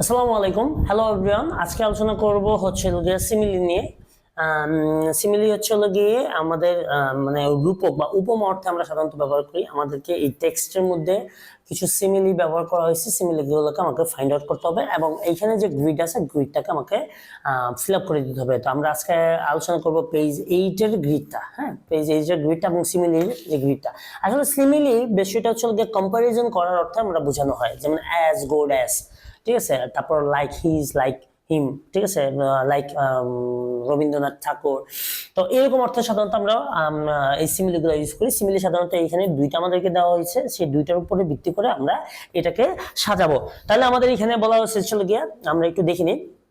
আসসালামু আলাইকুম। Hello everyone আজকে আলোচনা করব হচ্ছে গিয়ে সিমিলি নিয়ে। সিমিলি হচ্ছে হলো গিয়ে আমাদের মানে রূপক বা উপম অর্থে আমরা সাধারণত ব্যবহার করি। আমাদেরকে এই টেক্সটের মধ্যে কিছু সিমিলি ব্যবহার করা হয়েছে। সিমিলি গুলোকে আমাকে ফাইন্ড আউট করতে হবে এবং এইখানে যে গ্রিড আছে গ্রিডটাকে আমাকে ফিল আপ করে দিতে হবে। তো আমরা আজকে আলোচনা করব পেজ এইটের গ্রিডটা হ্যাঁ? পেজ এইটের গ্রিডটা এবং সিমিলির যে গ্রিডটা আসলে সিমিলি বিষয়টা হচ্ছে কম্পারিজন করার অর্থে আমরা বোঝানো হয়। যেমন অ্যাজ গুড অ্যাজ ঠিক আছে? তারপর লাইক হিজ লাইক হিম ঠিক আছে? লাইক রবীন্দ্রনাথ ঠাকুর। তো এরকম অর্থ সাধারণত আমরা আহ, এই সিমিলিগুলো ইউজ করি। সিমিলি সাধারণত এখানে দুইটা আমাদেরকে দেওয়া হয়েছে। সেই দুইটার উপরে ভিত্তি করে আমরা এটাকে সাজাবো। তাহলে আমাদের এখানে বলা হয়েছে চলে গিয়ে আমরা একটু দেখে নিই। আহ, আহ,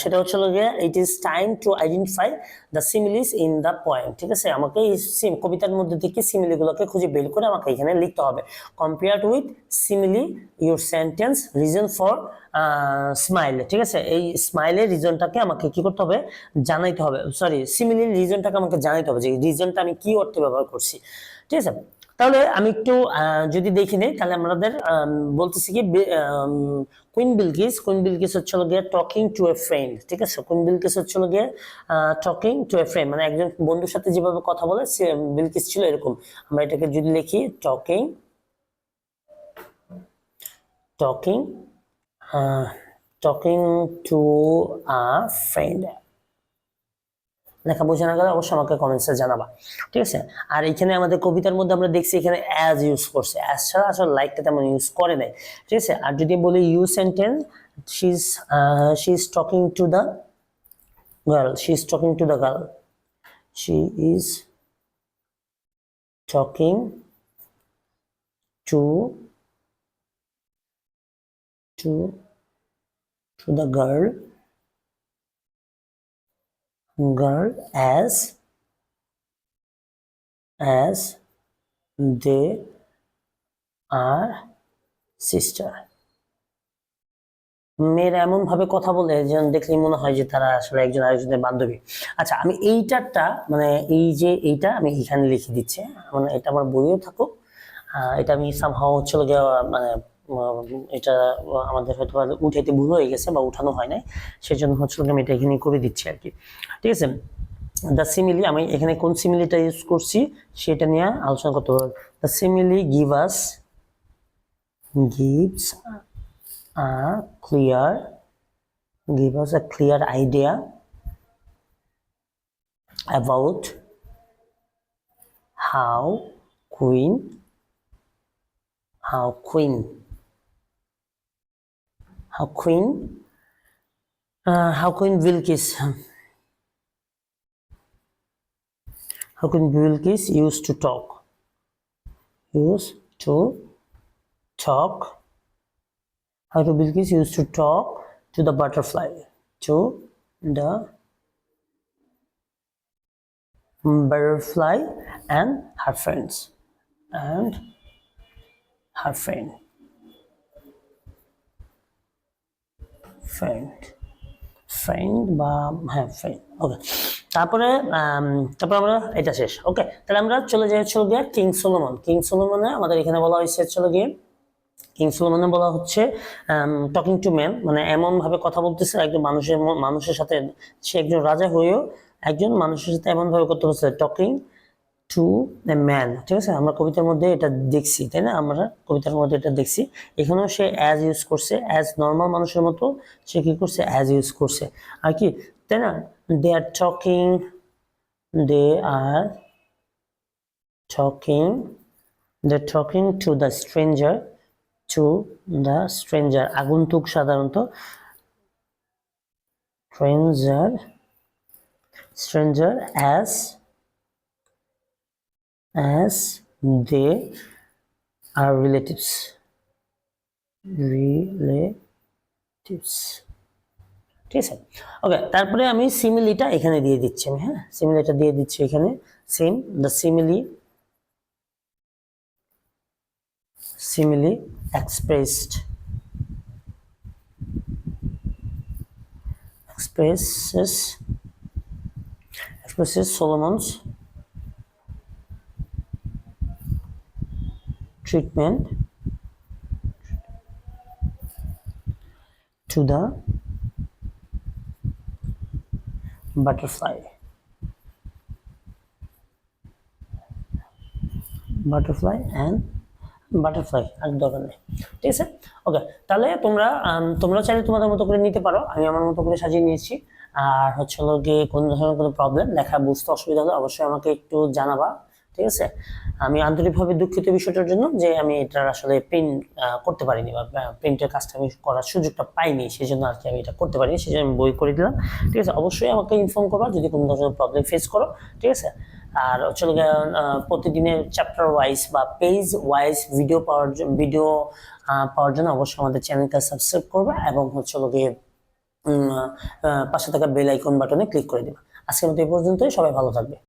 সেটা হচ্ছে গিয়ে it is time to identify the similes in the point ঠিক আছে? আমাকে এই কবিতার মধ্যে থেকে সিমিলিগুলোকে খুঁজে বের করে আমাকে এখানে লিখতে হবে। Compared with simile your sentence reason for smile ঠিক আছে? এই স্মাইলের রিজনটাকে আমাকে কি করতে হবে? জানাইতে হবে। সরি সিমিলির রিজনটাকে আমাকে জানাইতে হবে যে রিজনটা আমি কি অর্থে ব্যবহার করছি, ঠিক আছে? তাহলে আমি একটু যদি দেখি নেই, তাহলে আমাদের বলতেছি কি কুইন বিলকিস কুইন বিলকিস হচ্ছে গিয়ে টকিং টু এ ফ্রেন্ড ঠিক আছে? কুইন বিলকিস হচ্ছে গিয়ে টকিং টু এ ফ্রেন্ড মানে একজন বন্ধুর সাথে যেভাবে কথা বলে, সে বিলকিস ছিল এরকম। আমরা এটাকে যদি লিখি talking talking talking to a friend বোঝা না গেলে অবশ্যই আমাকে কমেন্টসে জানাবা। ঠিক আছে? আর এখানে আমাদের কবিতার মধ্যে আমরা দেখছি এখানে অ্যাজ ইউজ করছে। অ্যাজ ছাড়া আসলে লাইকটা তেমন ইউজ করে নাই। ঠিক আছে? আর যদি বলি you sentence she she is talking to the girl she is talking to the girl she is talking to to to the girl girl as as they are sister. মেয়েরা এমন ভাবে কথা বলে যেন দেখলেই মনে হয় যে তারা আসলে একজন আরেকজনের বান্ধবী। আচ্ছা আমি এইটারটা মানে এই যে এইটা আমি এখানে লিখে দিচ্ছি। মানে এটা আমার বইও থাকুক। এটা আমি সামহাও হচ্ছিল মানে এটা আমাদের হয়তো উঠাইতে ভুল হয়ে গেছে বা উঠানো হয় নাই, সেজন্য হচ্ছিল গিয়ে আমি এটা এখানে করে দিচ্ছি আর কি। ঠিক আছে? দ্য সিমিলি আমি এখানে কোন সিমিলিটা ইউজ করছি সেটা নিয়ে আলোচনা করতে হবে। The simile give us gives a clear, give us a clear idea about how queen how queen how queen? Uh, how queen Bilqis how queen Bilqis used to talk. Used to talk. How to Bilqis used to talk to the butterfly. To the butterfly and her friends. And her friend friend. Friend বা হ্যাঁ friend ওকে তারপরে তারপরে আমরা এটা শেষ ওকে তাহলে আমরা চলে যাই হচ্ছে গিয়ে কিং সোলোমন কিং সোলোমনে আমাদের এখানে বলা হয়েছে চলে গিয়ে কিং সুলেমানে বলা হচ্ছে টকিং টু ম্যান মানে এমন ভাবে কথা বলতেছে, একজন মানুষের মানুষের সাথে, সে একজন রাজা হয়েও একজন মানুষের সাথে এমন ভাবে করতে হচ্ছে টকিং টু এ ম্যান ঠিক আছে? আমরা কবিতার মধ্যে এটা দেখছি, তাই না? আমরা কবিতার মধ্যে এটা দেখছি। এখানেও সে অ্যাজ ইউজ করছে অ্যাজ নর্মাল মানুষের মতো সে কি করছে? অ্যাজ ইউজ করছে। আর কি? তাই না? They are talking they are talking they talking to the stranger to the stranger আগন্তুক সাধারণত। Stranger stranger as as they are relatives relatives ঠিক আছে? ওকে তারপরে আমি সিমিলিটা এখানে দিয়ে দিচ্ছি আমি হ্যাঁ? সিমিলিটা দিয়ে দিচ্ছি এখানে same the simile simile expressed, expresses expresses Solomon's treatment to the butterfly. Butterfly and butterfly আর দরকার নেই ঠিক আছে? ওকে তাহলে তোমরা তোমরা চাইলে তোমাদের মতো করে নিতে পারো। আমি আমার মতো করে সাজিয়ে নিয়েছি। আর হচ্ছে হলো গিয়ে কোন ধরনের কোনো প্রবলেম লেখা বুঝতে অসুবিধা হলে অবশ্যই আমাকে একটু জানাবা। ঠিক আছে? আমি আন্তরিকভাবে দুঃখিত বিষয়টার জন্য যে আমি এটার আসলে প্রিন্ট করতে পারিনি বা প্রিন্টের কাজটা আমি করার সুযোগটা পাইনি সেই জন্য আর কি আমি এটা করতে পারিনি সেই জন্য আমি বই করে দিলাম। ঠিক আছে? অবশ্যই আমাকে ইনফর্ম করবা, যদি কোনো ধরনের প্রবলেম ফেস করো, ঠিক আছে? আর হচ্ছে প্রতিদিনের চ্যাপ্টার ওয়াইজ বা পেজ ওয়াইজ ভিডিও পাওয়ার জন্য ভিডিও পাওয়ার জন্য অবশ্যই আমাদের চ্যানেলটা সাবস্ক্রাইব করবে এবং হচ্ছে গিয়ে পাশে থাকা বেল আইকন বাটনে ক্লিক করে দিবা। আজকের মতো এই পর্যন্তই, সবাই ভালো থাকবে।